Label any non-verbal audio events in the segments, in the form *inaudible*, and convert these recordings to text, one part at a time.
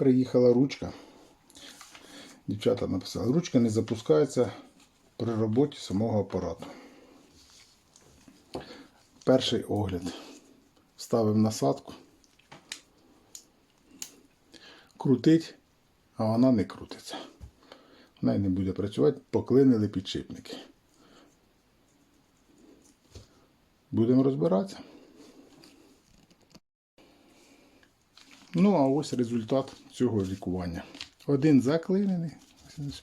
приїхала ручка. Дівчата написали, ручка не запускається при роботі самого апарату. Перший огляд. Ставив насадку. Крутить, а вона не крутиться. Вона й не буде працювати, поклинили підшипники. Будемо розбиратися. Ну, а ось результат цього лікування. Один заклинений,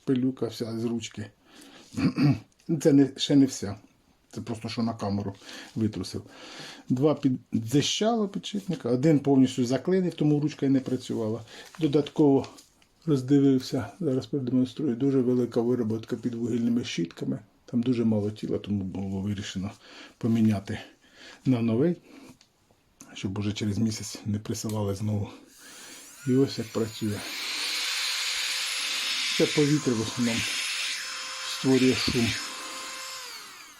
пилюка вся з ручки. *clears throat* Це не, ще не вся. Це просто що на камеру витрусив. Два під дзищало підшипника, один повністю заклинив, тому ручка і не працювала. Додатково роздивився, зараз продемонструю, дуже велика вироботка під вугільними щітками. Там дуже мало тіла, тому було вирішено поміняти на новий, щоб уже через місяць не присилали знову. І ось як працює. Це повітря в основному створює шум.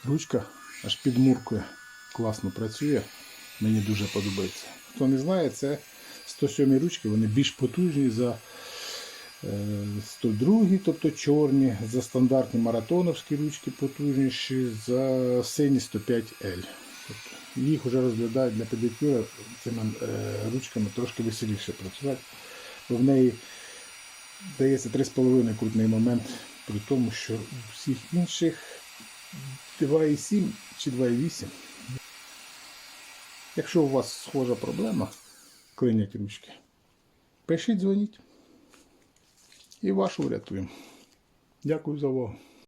Ручка аж підмуркує. Класно працює. Мені дуже подобається. Хто не знає, це 107 ручки, вони більш потужні за е, 102, тобто чорні, за стандартні маратоновські ручки потужніші, за сині 105L. Їх вже розглядають для педикюра цими е, ручками трошки веселіше працювати, бо в неї дається 3,5 крутний момент, при тому, що у всіх інших 2,7 чи 2,8. Якщо у вас схожа проблема, клинять ручки, пишіть, дзвоніть. І вашу врятуємо. Дякую за увагу.